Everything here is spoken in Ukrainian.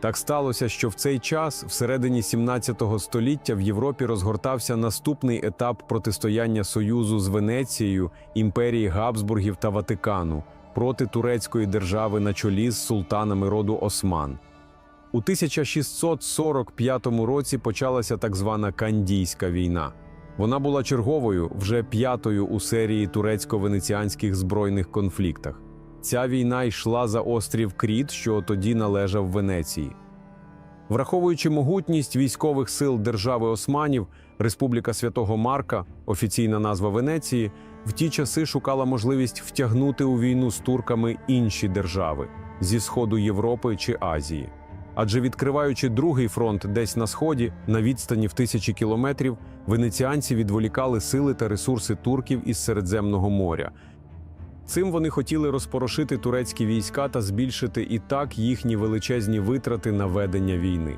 Так сталося, що в цей час, всередині 17 століття, в Європі розгортався наступний етап протистояння Союзу з Венецією, імперії Габсбургів та Ватикану проти турецької держави на чолі з султанами роду Осман. У 1645 році почалася так звана Кандійська війна. Вона була черговою, вже п'ятою у серії турецько-венеціанських збройних конфліктах. Ця війна йшла за острів Кріт, що тоді належав Венеції. Враховуючи могутність військових сил держави Османів, Республіка Святого Марка, офіційна назва Венеції, в ті часи шукала можливість втягнути у війну з турками інші держави зі сходу Європи чи Азії. Адже відкриваючи другий фронт десь на сході, на відстані в тисячі кілометрів, венеціанці відволікали сили та ресурси турків із Середземного моря. Цим вони хотіли розпорошити турецькі війська та збільшити і так їхні величезні витрати на ведення війни.